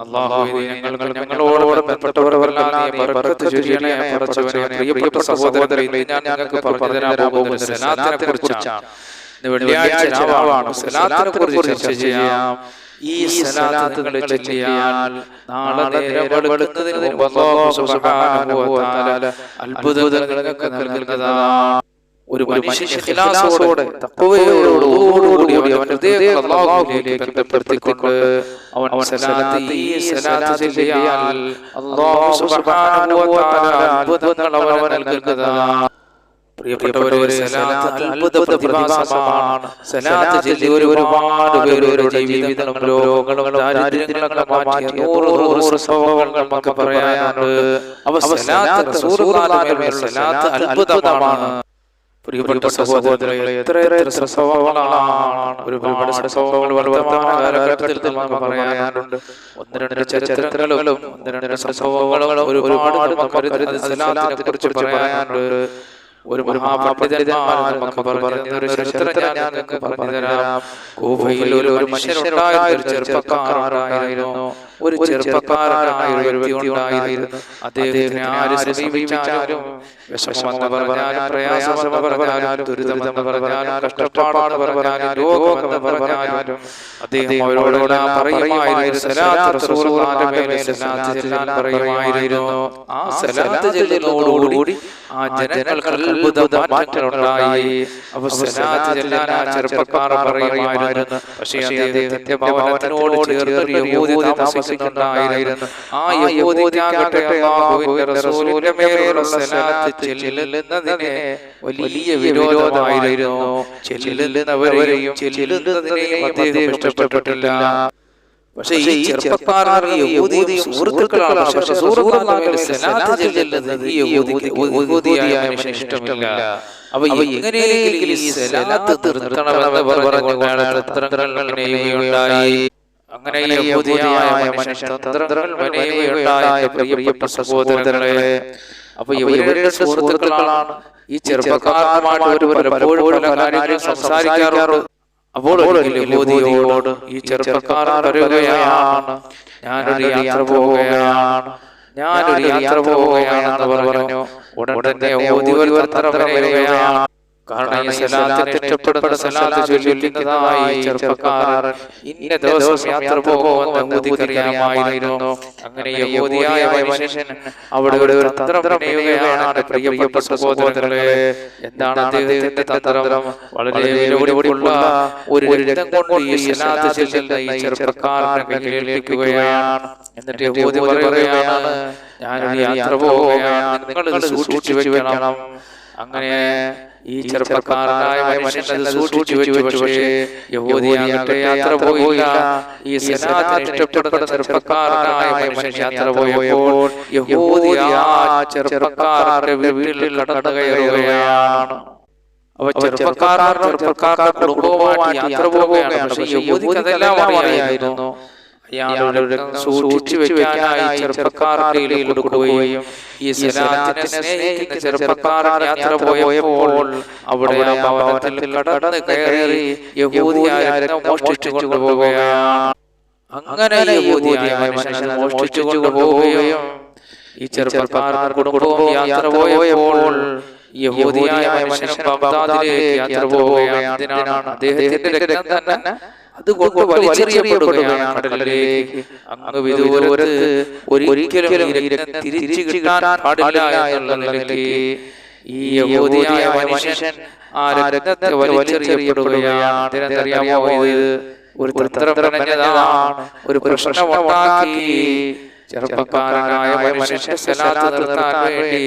ഞങ്ങളോട് പ്രിയപ്പെട്ട ഞാൻ ഞങ്ങൾക്ക് പറഞ്ഞു തരാൻ പോകുന്നത് സലാത്തിനെ കുറിച്ചാണ്. ഇന്ന് വെള്ളിയാഴ്ച രാവാണ് സലാത്തിനെ കുറിച്ച് ചർച്ച ചെയ്യാം. ഈ സലാത്തുകൾ ചൊല്ലിയാൽ നാളെ നേരം വെളുക്കുന്നതിന് സുബ്ഹാനഹു വ തആല അത്ഭുതങ്ങളൊക്കെ നൽകുന്നതാണ്. ഒരു മനുഷ്യൻ ഇഖ്ലാസോടെ തഖ്വയോടുകൂടി അവന്റെ ഹൃദയം അല്ലാഹുവിലേക്ക് ബന്ധപ്പെടുത്തിക്കൊണ്ട് അവൻ സലാത്ത് ഈ സലാത്ത് ചൊല്ലിയാൽ അല്ലാഹു സുബ്ഹാനഹു വ തആല അത്ഭുതങ്ങൾ അവന് നൽകുന്നതാണ് പ്രിയപ്പെട്ടവരെ സലാത്ത് അത്ഭുത പ്രതിഭാസമാണ്. സലാത്ത് ചൊല്ലി ഒരു ഒരുപാട് പേരുടെ ജീവിതങ്ങളും രോഗങ്ങളും ദാരിദ്ര്യങ്ങളൊക്കെ മാറ്റി നൂറ് നൂറ് സംഭവങ്ങൾ നമുക്ക് പറയാനുണ്ട്. അവ സലാത്ത് സലാത്ത് അത്ഭുതമാണ്. പ്രിയപ്പെട്ട സംഭവങ്ങളാണ് ഒരുപാട് സംഭവങ്ങൾ വർത്തമാന കാലഘട്ടത്തിൽ നമുക്ക് പറയാനുണ്ട്. ഒന്ന് രണ്ട് ചരിത്രങ്ങളും ഒന്ന് രണ്ട് സ്വഭാവങ്ങളും ഒരുപാട് നമുക്ക് സലാത്തിനെ കുറിച്ച് പറയാനുണ്ട്. ഒരു മഹാപണ്ഡിതന്മാർ നമുക്ക് പറഞ്ഞു ഒരു ചരിത്രം ഞാൻ നിങ്ങൾക്ക് പറഞ്ഞു തരാം. ഒരു ഒരു ഒരു ചെറുപ്പക്കാരനായ ഒരു വ്യക്തി ഉണ്ടായിരുന്നു. അദ്ദേഹത്തിന് ആര് സമീപിച്ചാലും വിഷമമെന്ന് പറഞ്ഞാലും പ്രയാസമെന്ന് പറഞ്ഞാലും ദുരിതമെന്ന് പറഞ്ഞാലും കഷ്ടപ്പാടെന്ന് പറഞ്ഞാലും രോഗമെന്ന് പറഞ്ഞാലും അദ്ദേഹം അവരോട് പറയുമായിരുന്നു. പറയുമായിരുന്നു. ആ സലാത്ത് ചെല്ലുന്നതോടുകൂടി ആ ജനങ്ങൾക്ക് അത്ഭുത മാറ്റങ്ങളുണ്ടായി. അപ്പൊ സലാത്ത് ചെല്ലാൻ ആ ചെറുപ്പക്കാർ പറയുമായിരുന്നു. പക്ഷേ അദ്ദേഹത്തിന്റെ ഭവനത്തിനോട് ചേർന്ന് ആ യഹൂദിയാകട്ടെ അല്ലാഹുവിന്റെ റസൂലിന്റെ മേലുള്ള സലാത്ത് ചെല്ലുന്നതിനെ വലിയ വിരോധമായിരുന്നു. ചെല്ലുന്നവരെയും ചെല്ലുന്നതിനെയും അദ്ദേഹം ഇഷ്ടപ്പെട്ടിട്ടില്ല. പക്ഷേ ഈ ചെറുപ്പക്കാരൻ യഹൂദിയും സുഹൃത്തുക്കളാണ്. പക്ഷേ സുഹൃത്തുക്കളാണ് സലാത്ത് ചെല്ലുന്നത് ഈ യഹൂദിയായ ഇഷ്ടമില്ല അപ്പൊ എങ്ങനെയെങ്കിലും ഈ സലാത്ത് നിർത്തണമെന്ന് പറഞ്ഞുകൊണ്ടാണ് തന്ത്രങ്ങൾ മെനയുകയുണ്ടായി അങ്ങനെ യഹൂദിയായ മനുഷ്യൻ തന്ത്രങ്ങൾ പ്രിയപ്പെട്ട സഹോദരങ്ങളെ. അപ്പൊ ഇവരുടെ സുഹൃത്തുക്കളാണ് ഈ ചെറുപ്പക്കാരുമായിട്ട് ഒരു പലപ്പോഴും പല കാര്യങ്ങളും സംസാരിക്കാറുണ്ട്. അപ്പോൾ യഹൂദിയോട് ഈ ചെറുപ്പക്കാരൻ ഞാനൊരു യാത്ര പോവുകയാണ് ഞാനൊരു യാത്ര പോവുകയാണെന്ന് പറഞ്ഞു. ഉടനെ യഹൂദി ഒരു പറയുകയാണ് കാരണം ഈ സലാത്തിനെ ഇഷ്ടപ്പെടുന്ന സലാത്ത് ചൊല്ലിക്കുന്നതായി ചെറുപ്പക്കാരൻ ഇന്ന ദിവസം യാത്ര പോകുമെന്ന് അങ്ങനെ യഹൂദിയായ മനുഷ്യൻ അവിടെ ഒരു തന്ത്രം പറയുകയാണ് പ്രിയപ്പെട്ട സഹോദരങ്ങളെ. എന്താണ് അദ്ദേഹത്തിന്റെ തന്ത്രം? വളരെ വിലപിടിപ്പുള്ള ഒരു രക്തം കൊണ്ട് ഈ സലാത്ത് ചെല്ലുന്ന ഈ ചെറുപ്പക്കാരനെ കയ്യിലേൽപ്പിക്കുകയാണ് എന്നിട്ട് യഹൂദി പറയുകയാണ് ഞാനൊരു യാത്ര പോവുകയാണ് നിങ്ങൾ ഇത് സൂക്ഷിച്ചു വെക്കണം. അങ്ങനെ ഈ ചെറുപ്പക്കാരനായ മനുഷ്യൻ സൂക്ഷിച്ചു വെച്ചു പക്ഷേ യഹൂദിയാകട്ടെ യാത്ര പോയില്ല. ഈ സനാതന ചെറുപ്പക്കാരനായ മനുഷ്യൻ യാത്ര പോയപ്പോൾ യഹൂദി ചെറുപ്പക്കാരുടെ വീട്ടിൽ കടന്നു കയറുകയാണ് അപ്പൊ ചെറുപ്പക്കാരൻ ചെറുപ്പക്കാരുടെ കുടുംബവുമായിട്ട് യാത്ര പോവുകയാണ്. പക്ഷേ യഹൂദിക്ക് അതെല്ലാം അറിയായിരുന്നു. അയാളുടെ സൂക്ഷിച്ചു വെക്കാനായി ചെറുപ്പക്കാരുടെ ഇടയിൽ കൊടുക്കുകയും ഈ സലാത്തിനെ സ്നേഹിക്കുന്ന ചെറുപ്പക്കാരൻ യാത്ര പോയപ്പോൾ അവിടെ ഭവനത്തിൽ കടന്ന് കയറി യഹൂദിയായ രക്തം മോഷ്ടിച്ചു കൊണ്ടുപോവുകയാണ് അങ്ങനെ യഹൂദിയായ മനുഷ്യൻ മോഷ്ടിച്ചു കൊണ്ടുപോവുകയും ഈ ചെറുപ്പക്കാർ കുടുംബവും യാത്ര പോയപ്പോൾ യഹൂദിയായ മനുഷ്യൻ ബഗ്ദാദിലേക്ക് യാത്ര പോവുകയാണ്. അതിനാണ് അദ്ദേഹത്തിന്റെ രക്തം തന്നെ അതുകൊണ്ട് വലിച്ചെറിയപ്പെടുകയാണ് കടലിലേക്ക്. അങ്ങ് വിദൂരത്ത് ഒരിക്കലും തിരിച്ചു കിട്ടാൻ പാടില്ല എന്നുള്ള നിലയ്ക്ക് ഈ യഹൂദിയായ മനുഷ്യൻ ആ രക്തത്തെ വലിച്ചെറിയപ്പെടുകയാണ്. ഇത്? ഒരു പ്രശ്നമുണ്ടാക്കി ചെറുപ്പക്കാരനായ മനുഷ്യൻ നിർത്താൻ വേണ്ടി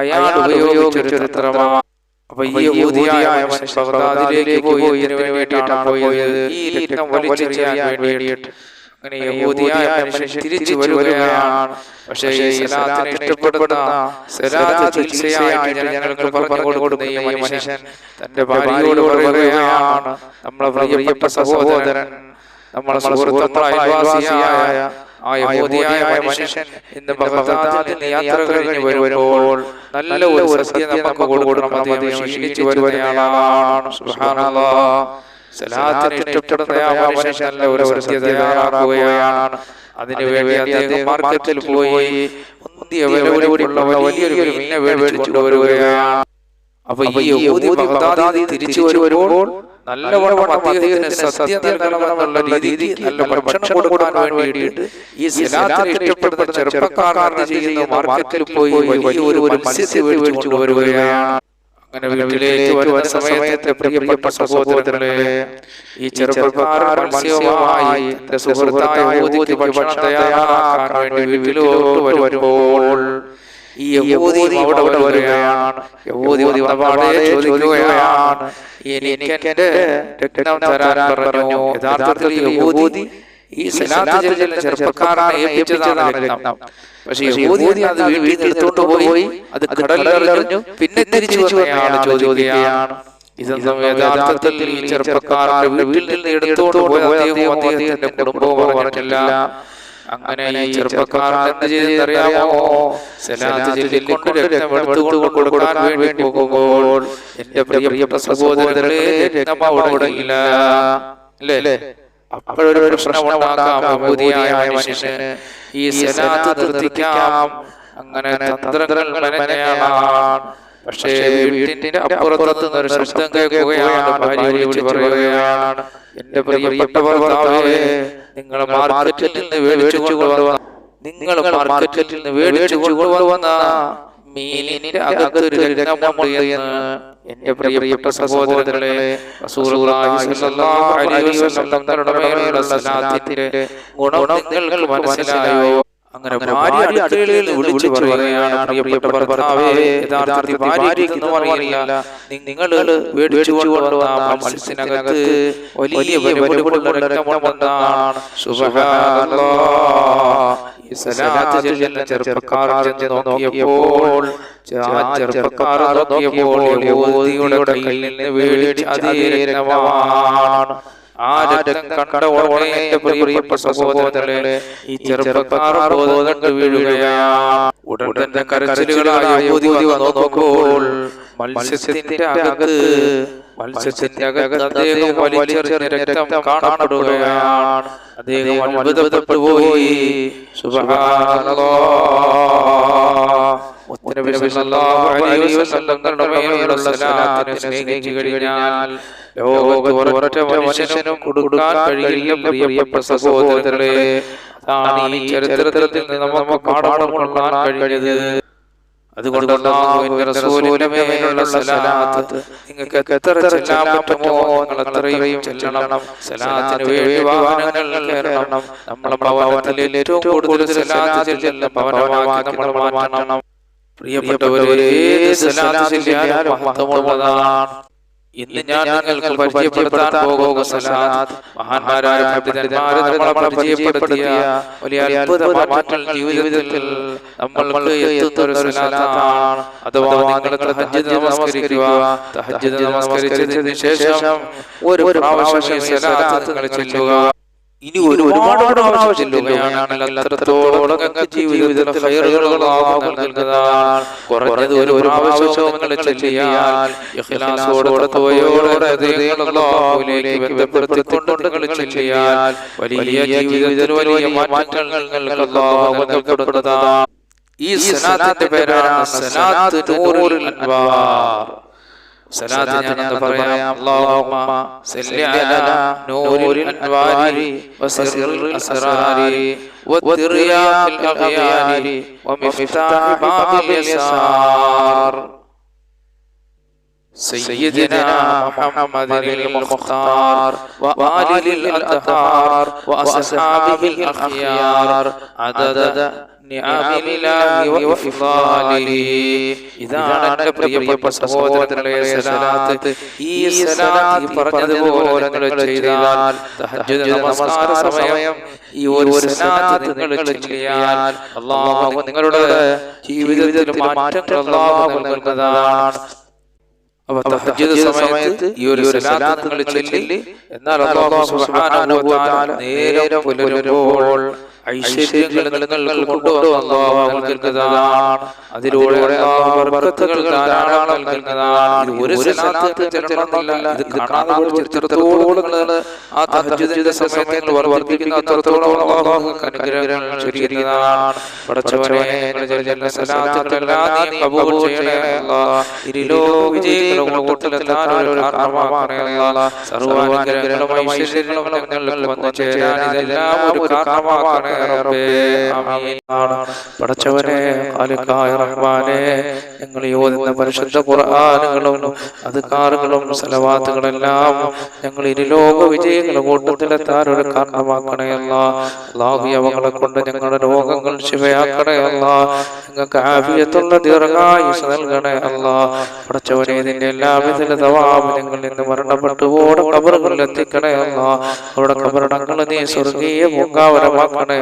അയാൾ ഉപയോഗിച്ചൊരു തന്ത്രമാണ്. അപ്പൊ ഈ യഹൂദിയായ മനുഷ്യൻ ബഗ്ദാദിലേക്ക് പോയി ഇതിനു വേണ്ടിയിട്ടാണ് പോയത്. ഈ രക്തം വലിച്ചെറിയാൻ വേണ്ടിയിട്ട് അങ്ങനെ യഹൂദിയായ മനുഷ്യൻ തിരിച്ചു വരികയാണ്. പക്ഷേ ഈ സലാത്തിനെ ഇഷ്ടപ്പെടുന്ന സലാത്ത് ചികിത്സയായിട്ട് ഞങ്ങൾക്ക് പറഞ്ഞു കൊടുക്കുന്ന ഈ മനുഷ്യൻ തന്റെ ഭാര്യയോട് പറയുകയാണ്. നമ്മളെ പ്രിയപ്പെട്ട സഹോദരൻ നമ്മളെ സുഹൃത്തുക്കളായ ആ യഹൂദിയായ മനുഷ്യൻ ഇന്ന് ബഗ്ദാദിൽ യാത്ര കഴിഞ്ഞ് വരുമ്പോൾ നല്ല ഒരു സത്യം നമുക്ക് കൊടുക്കണം അദ്ദേഹം ക്ഷീണിച്ചു വരുന്നയാളാണ്. സുബ്ഹാനല്ലാഹ് സലാത്തിന് ഇഷ്ടപ്പെടുന്ന ആ മനുഷ്യൻ നല്ല ഒരു സദ്യ തയ്യാറാക്കുകയാണ്. അതിനുവേണ്ടി അദ്ദേഹം മാർക്കറ്റിൽ പോയി വലിയൊരു മീനെ മേടിച്ചു കൊണ്ടുവരികയാണ്. അപ്പൊ ഈ യഹൂദി ബഗ്ദാദിൽ തിരിച്ചു വരുമ്പോൾ നല്ലവണ്ണം അദ്ദേഹത്തിന് സത്യം നൽകണമെന്നുള്ള രീതി നല്ല ഭക്ഷണം കൊടുക്കാൻ വേണ്ടിയിട്ട് ഈ സലാത്തിന് ഇഷ്ടപ്പെടുന്ന ചെറുപ്പക്കാരൻ ചെയ്യുന്ന? മാർക്കറ്റിൽ പോയി വലിയൊരു ഒരു മത്സ്യത്തെ മേടിച്ചു കൊണ്ടുവരികയാണ്. അങ്ങനെ വീട്ടിലേക്ക് വരുന്ന സമയത്തെ പ്രിയപ്പെട്ട സഹോദരങ്ങളെ ഈ ചെറുപ്പക്കാരൻ മത്സ്യവുമായി സുഹൃത്തായ ഭക്ഷണം തയ്യാറാക്കാൻ വേണ്ടി വീട്ടിലോട്ട് വരുമ്പോൾ ഈ യഹൂദി അവിടെ വരികയാണ്. യഹൂദി വന്നപാടെ ചോദിക്കുകയാണ്. എനിക്ക് എന്റെ രക്തം തരാൻ പറഞ്ഞു. യഥാർത്ഥത്തിൽ യഹൂദി ഈ സലാത്ത് ചെല്ലുന്ന ചെറുപ്പക്കാരനെ ഏൽപ്പിച്ചതാണ് രക്തം. പക്ഷേ യഹൂദി അത് പോയി അത് കടലിലെറിഞ്ഞു പിന്നെ തിരിച്ചു വന്നയാൾ ചോദിക്കുകയാണ്. ഇതൊന്നും യഥാർത്ഥത്തിൽ ഈ വീട്ടിൽ നിന്ന് എടുത്തോണ്ട് പോയ. അദ്ദേഹത്തിന്റെ കുടുംബവും പറഞ്ഞില്ല അങ്ങനെ ഈ ചെറുപ്പക്കാരൻ കൊടുക്കാൻ വേണ്ടി പോകുമ്പോൾ എന്റെ പ്രിയപ്പെട്ട സഹോദരങ്ങളെ രക്തം അവിടെ ഇല്ല. അല്ലേ? അപ്പോഴൊരു പ്രശ്നം ഉണ്ടാക്കാം യഹൂദിയായ മനുഷ്യന്. ഈ സലാത്ത് നിർത്തിക്കാം അങ്ങനെ തന്ത്രങ്ങൾ പക്ഷേ വീട്ടിന്റെ അപ്പുറത്തുനിന്ന് ഒരു ശബ്ദം കേൾക്കുകയാണ് ഭാര്യ വിളിച്ച് പറയുകയാണ്. എന്റെ പ്രിയപ്പെട്ട നിങ്ങൾ മാർക്കറ്റിൽ നിന്ന് കൊണ്ടുവന്ന നിങ്ങൾ മാർക്കറ്റിൽ നിന്ന് മേടിച്ചു കൊണ്ടുവന്ന മീനിന്റെ അകത്തൊരു രക്തമുണ്ട് എന്ന് എന്റെ പ്രിയപ്പെട്ട സഹോദരങ്ങളെ ഗുണം നിങ്ങൾക്ക് മനസ്സിലായോ? അങ്ങനെ ഭാര്യ അടുക്കളയിൽ വിളിച്ചു പറയുകയാണ് പ്രിയപ്പെട്ട ഭർത്താവേ യഥാർത്ഥത്തിൽ ഭാര്യയ്ക്ക് ഒന്നും അറിയില്ല. നിങ്ങൾ മേടിച്ചു കൊണ്ടുവന്ന ആ വലിയ രക്തമുണ്ടെന്നാണ് ചൊല്ലുന്ന നോക്കിയപ്പോൾ ചെറുപ്പക്കാർ നോക്കിയപ്പോൾ കയ്യിൽ നിന്ന് അതേ രക്തമാണ്. ആ രക്തം കണ്ട ഉടനെ എന്റെ പ്രിയപ്പെട്ട സഹോദരങ്ങളെ ഈ ചെറുപ്പക്കാർ ബോധം വീഴുകയാണ് ഉടൻ തന്നെ കരച്ചിലുകളായ നോക്കുമ്പോൾ മത്സ്യത്തിന്റെ അകത്ത് മത്സ്യത്തിന്റെ അകത്ത് അദ്ദേഹം വലിച്ചെറിഞ്ഞ രക്തം കാണപ്പെടുകയാണ്. അദ്ദേഹം അത്ഭുതപ്പെട്ടു പോയി. ലോകത്ത് ഒരൊറ്റ മനുഷ്യനും കൊടുക്കാൻ കഴിയില്ല പ്രിയപ്പെട്ട സഹോദരങ്ങളെ. അതാണ് ഈ ചരിത്രത്തിൽ നിന്ന് നമുക്ക് പാഠം കൊള്ളാൻ കഴിഞ്ഞത്. അതുകൊണ്ട് നിങ്ങൾക്ക് എത്ര ചെല്ലാൻ പറ്റുമോ നിങ്ങൾ അത്രയും ചെല്ലണം. സലാത്തിന് വേണ്ടി വാഹനങ്ങൾ കയറണം. നമ്മളെ ഭവനത്തിൽ ഏറ്റവും കൂടുതൽ സലാത്ത് ചെല്ലുന്ന ഭവനമാക്കി നമ്മൾ മാറ്റണം. പ്രിയപ്പെട്ടവരെ സലാത്ത് ചെല്ലിയാലും മഹത്വമുള്ളതാണ്. ഇന്ന് ഞാൻ നിങ്ങൾക്ക് പരിചയപ്പെടുത്താൻ പോകുന്ന സലാത്ത് മഹാന്മാരായ പണ്ഡിതന്മാരെ നമ്മളെ പരിചയപ്പെടുത്തിയ വലിയ അത്ഭുത മാറ്റങ്ങൾ ജീവിതത്തിൽ നമ്മൾക്ക് എത്തുന്ന ഒരു സലാത്താണ്. അഥവാ നിങ്ങൾ തഹജ്ജുദ് നമസ്കരിക്കുക തഹജ്ജുദ് നമസ്കരിച്ചതിന് ശേഷം ഒരു പ്രാവശ്യം സലാത്ത് നിങ്ങൾ ചൊല്ലുക. ഇനി ഒരുപാട് ആവശ്യമില്ലാത്ത വലിയ വലിയ മാറ്റങ്ങൾ ഈ സനാത്തിന്റെ പേരാണ് സലാത്ത് നൂറുൽ അൻവാർ. സലാത്ത് ഞാനെന്ന് പറയാം അല്ലാഹുമ്മ സല്ലി അലാ നൂറിൽ അൻവാരി വസിറിൽ അസ്റാരി വതിറിയാഖിൽ അഗ്യാരി വമിഫ്താഹി ബാബിൽ യസാർ سيدنا محمد المختار وآله الأطهار وأصحابه الأخيار عدد نعم الله وإفضاله ഇതാണ് എന്റെ പ്രിയപ്പെട്ട സഹോദരങ്ങളെ സലാത്ത് ഈ സലാത്ത് ഈ പറഞ്ഞതുപോലെ നിങ്ങൾ ചെയ്താൽ തഹജ്ജുദ് നമസ്കാര സമയം ഈ ഒരു സലാത്ത് നിങ്ങൾ ചൊല്ലിയാൽ അല്ലാഹു നിങ്ങളുടെ ജീവിതത്തിൽ മാറ്റങ്ങൾ അല്ലാഹു നൽകുന്നതാണ് അപ്പൊ സമയത്ത് ഈ ഒരു സലാത്ത് നിങ്ങൾ ചൊല്ലി എന്നാൽ നേരം പുലരുമ്പോൾ ഐശ്വര്യങ്ങൾ അതിലൂടെ ധാരാളം നൽകുന്നതാണ്. ഒരു ആ സമയത്ത് നിങ്ങൾ അത്രത്തോളം അനുഗ്രഹങ്ങൾ പടച്ചവനെ ഐശ്വര്യങ്ങളും വന്നു ചേരാൻ ഇതെല്ലാം ഒരു പടച്ചവനെ റഹ്മാനെ ഞങ്ങൾ യോതുന്ന പരിശുദ്ധ ഖുർആനുകളും അധികാറുകളും സലവാത്തുകളെല്ലാം ഞങ്ങൾ ഇരുലോക വിജയങ്ങൾ കൂട്ടത്തിലെത്താൻ ഒരു കാരണമാക്കണയല്ല അള്ളാഹു അവകളെ കൊണ്ട് ഞങ്ങളുടെ രോഗങ്ങൾ ശിവയാക്കണയല്ല ഞങ്ങൾക്ക് ആഫിയത്തുള്ള ദീർഘായുസ് നൽകണേ അല്ല. പടച്ചവനെ ഇതിന്റെ എല്ലാവിധ തവാബ് ഞങ്ങൾ ഇന്ന് മരണപ്പെട്ടു ഓടെ കബറുകളിൽ എത്തിക്കണേ അവരുടെ കബറടങ്ങൾ നീ സ്വർഗീയ പൂങ്കാവരമാക്കണേ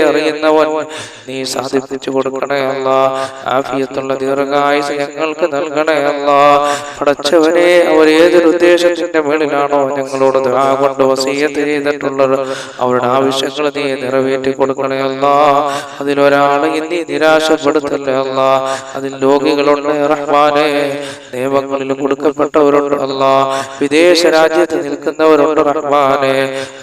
അറിയുന്നവൻ നീ സാധിപ്പിച്ചു കൊടുക്കണേ അല്ല. ആഫിയത്തുള്ള ദീർഘായുസ് ഞങ്ങൾക്ക് നൽകണേ അല്ല. പടച്ചവനെ ഏതൊരു ഉദ്ദേശത്തിന്റെ മേളിലാണോ ഞങ്ങളോട് കൊണ്ട് വസീയത്ത് ചെയ്തിട്ടുള്ളത്. അവരുടെ ആവശ്യങ്ങൾ നീ നിറവേറ്റി കൊടുക്കണേ അല്ല. അതിലൊരാളെ നിരാശപ്പെടുത്തല്ലേ അല്ല. അതിൽ രോഗികളുണ്ട് റഹ്മാനെ. നിയമങ്ങളിൽ കൊടുക്കപ്പെട്ടവരുണ്ട് അല്ല. വിദേശ രാജ്യത്ത് നിൽക്കുന്നവരുണ്ട് റഹ്മാനെ.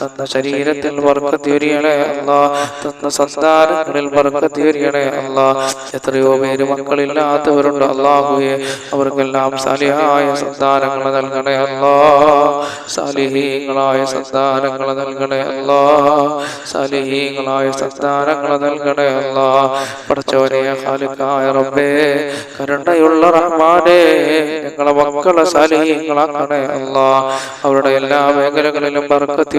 തന്ന ശരീരത്തിൽ വർക്കത്ത് എറിയണേ അല്ല തന്ന സന്താനങ്ങളിൽ വർക്കത്ത് എറിയണേ അല്ല. എത്രയോ പേര് മക്കളില്ലാത്തവരുണ്ട് അള്ളാഹുയെ അവർക്കെല്ലാം സാലിഹായ സന്താനങ്ങൾ നൽകണേ അല്ല. സാലിഹീങ്ങളായ സന്താനങ്ങൾ നൽകണേ അല്ല. സാലിഹീങ്ങളായ സന്താനങ്ങൾ നൽകണേ അല്ല. പഠിച്ചവരെ ഹാലുക്കായ റബ്ബേ കരുണയുള്ള റഹ്മാനെ ഞങ്ങളെ മക്കളെ സാലിഹീങ്ങളാക്കണേ അല്ല. അവരുടെ എല്ലാ മേഖലകളിലും ബർക്കത്ത്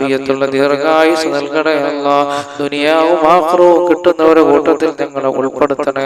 ആഫിയത്തുള്ള ദീർഘായുസ് നൽകണേ അല്ല. ദുനിയാവും ആക്രവും കിട്ടുന്നവരുടെ കൂട്ടത്തിൽ നിങ്ങളെ ഉൾപ്പെടുത്തണേ